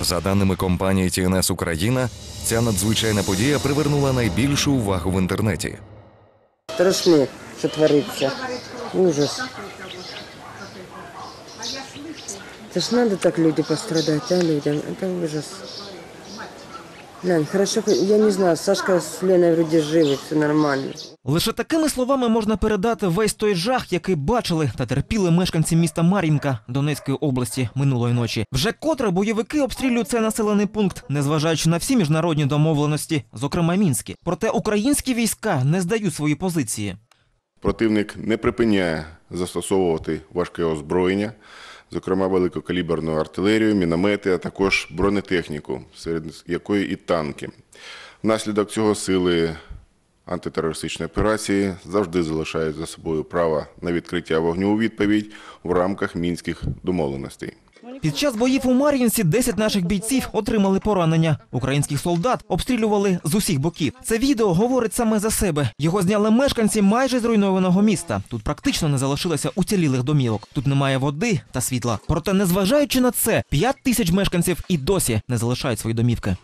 За даними компанії TNS Україна, ця надзвичайна подія привернула найбільшу увагу в інтернеті. Страшне, що твориться. Ужас. Це ж треба так люди пострадати, а, людям? Це ужас. Глянь, хорошо, я не знаю, Сашка с Леной вроде живы, все нормально. Лише такими словами можна передати весь той жах, який бачили та терпіли мешканці міста Мар'їнка Донецької області минулої ночі. Вже котре бойовики обстрілюють цей населений пункт, незважаючи на всі міжнародні домовленості, зокрема мінські. Проте українські війська не здають свої позиції. Противник не припиняє застосовувати важке озброєння, зокрема великокаліберну артилерію, міномети, а також бронетехніку, серед якої і танки. Внаслідок цього сили антитерористичної операції завжди залишають за собою право на відкриття вогню у відповідь в рамках мінських домовленостей. Під час боїв у Мар'їнці 10 наших бійців отримали поранення. Українських солдат обстрілювали з усіх боків. Це відео говорить саме за себе. Його зняли мешканці майже зруйнованого міста. Тут практично не залишилося уцілілих домівок. Тут немає води та світла. Проте, незважаючи на це, 5 тисяч мешканців і досі не залишають свої домівки.